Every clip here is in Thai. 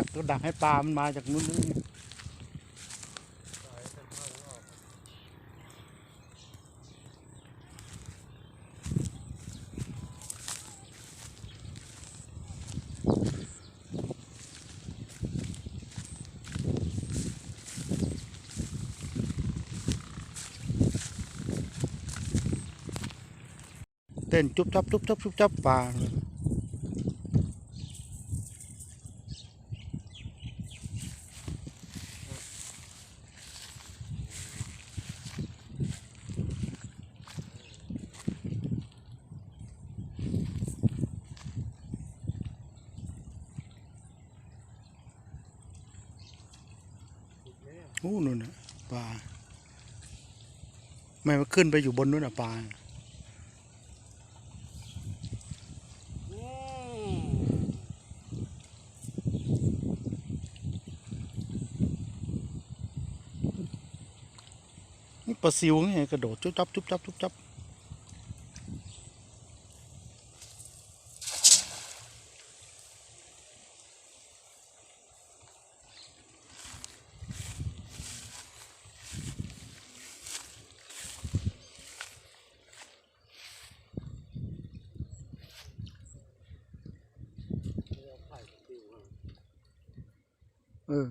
ดักก็ดักให้ปลา มันมาจากนู้นนี่เต้นจุ๊บจับจุ๊บจับจุ๊บจับปลาเลย โอ้นู่นน่ะ ปลา ไม่มาขึ้นไปอยู่บนนู้นอะปลานี่ปลาซิวไงกระโดดจุ๊บจับจุ๊บจับจุ๊บจับ เอาไข่ติวมา เออ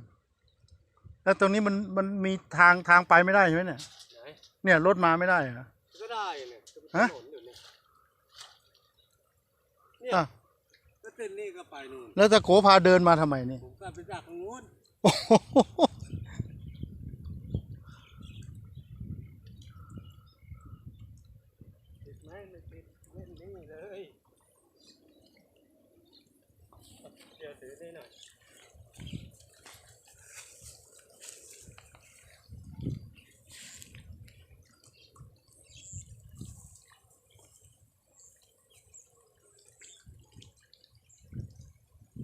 แล้วตรงนี้มันมันมีทางทางไปไม่ได้ใช่ไหมเนี่ย ไหนเนี่ยรถมาไม่ได้เหรอ ก็ได้เนี่ยจะเป็นฮะถนนอยู่เนี่ยเนี่ยอะ ก็เส้นนี้ก็ไปนู่น แล้วตะโกพาเดินมาทำไมนี่ผมก็ไปดักทางนู้นโอ้โหติดไหมไม่ติดเล่นนี่เลยเดี๋ยวถือนี่หน่อย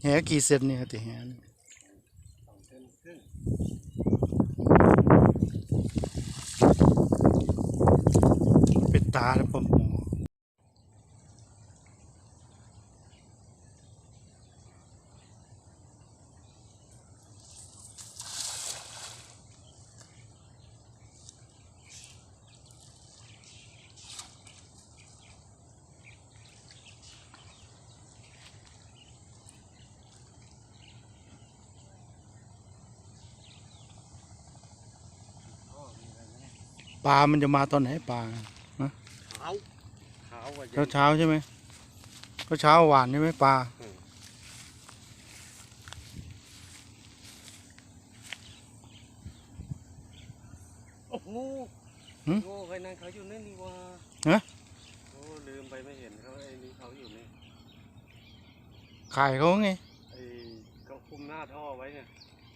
แหกี่เซนเนี่ยติแหนเป็นตาแล้วผมอ ปลา มันจะมาตอนไหนปลาขาวขาวกว่าเย็เช้านเช้าๆใช่ไหมเช้าเช้าๆหวานใช่ไหมปลา โอ้โหหึโง่ใครนั่นเขาอยู่นั่นนี่วะฮะ โอ้ลืมไปไม่เห็นเขาไอ้นี่เขาอยู่นี่ขายเขาไง ไอ้เขาคุมหน้าท่อไว้เนี่ย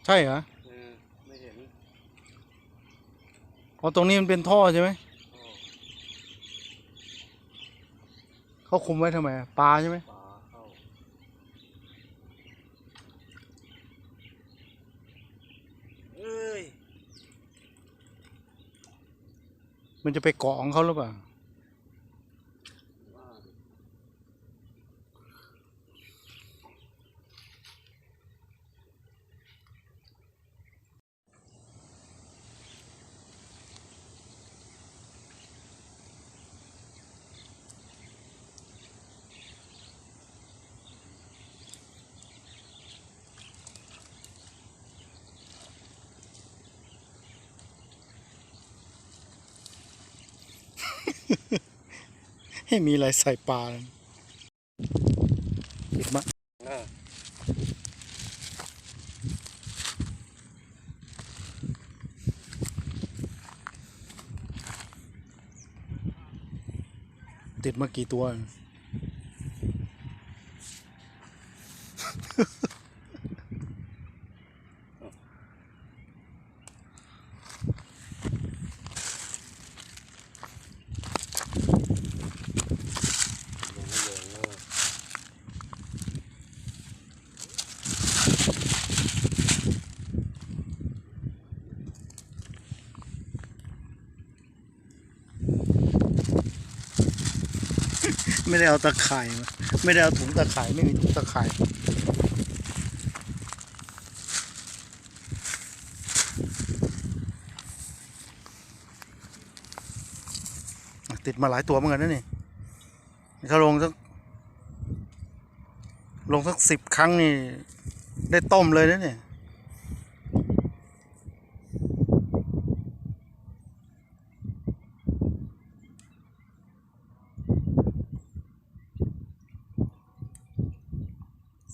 ใช่เหรอเออไม่เห็น เพราะตรงนี้มันเป็นท่อใช่ไหมโอ้เขาคุมไว้ทำไมอะปลาใช่ไหมปลาเข้าเอ้ย มันจะไปเกาะของเขาหรือเปล่าว่า ให้มีอะไรใส่ปลาเลยติดมาอ่าติดมากี่ตัว ไม่ได้เอาตะข่ายมาไม่ได้เอาถุงตะข่ายไม่มีถุงตะข่ายติดมาหลายตัวเหมือนกันนะนี่ถ้าลงสักลงสักสิบครั้งนี่ ได้ต้มเลยนะเนี่ย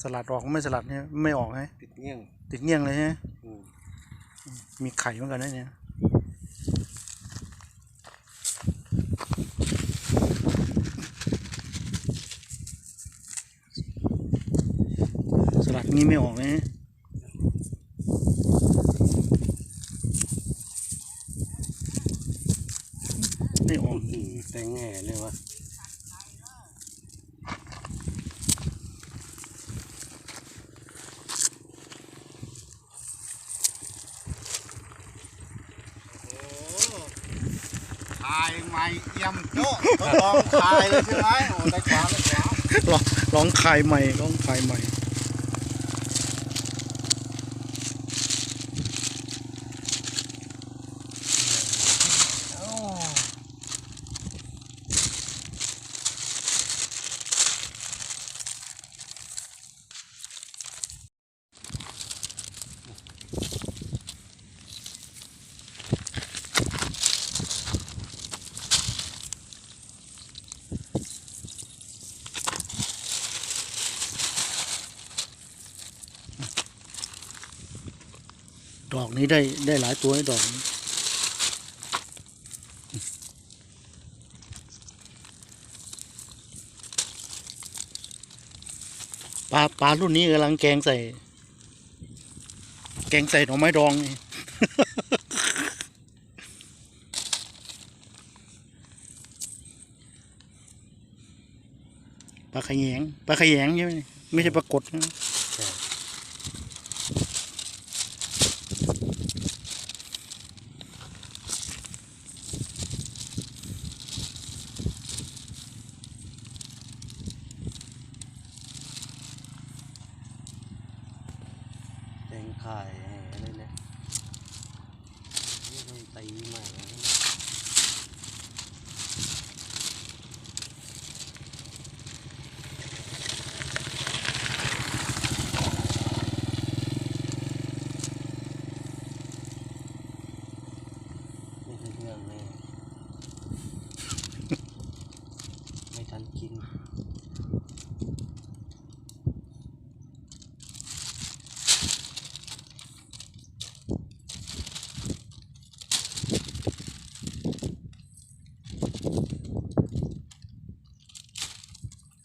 สลัดออกไม่สลัดเนี่ยไม่ออกไงติดเงี้ยงติดเงี้ยงเลยใช่ไหมอืมมีไข่เหมือนกันนะเนี่ยสลัดงี้ไม่ออกไหมไม่ออกอืมแต่งแง่เลยวะ คายไม่ เยี่ยมโจ้ลองคายเลยใช่ไหมโอ้ได้ความได้ความลองลองคายใหม่ลองคายใหม่ ดอกนี้ได้ได้หลายตัวไอ้ดอกนี้ปลาปลารุ่นนี้กำลังแกงใส่ แกงใส่หน่อไม้ดองนี่ปลาขยงปลาขยงใช่ไหมไม่ใช่ปลากดนะ ใช่ แตงไข่แห่อะไรเนี่ยนี่ต้องตีใหม่นี่คือเรื่องเลยม่ทันกิน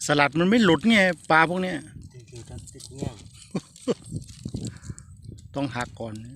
ส ลัดมันไม่หลุดไงปลาพวกเนี้ยติดอยู่ทันติดเงี้ยงต้องหักก่อนนะ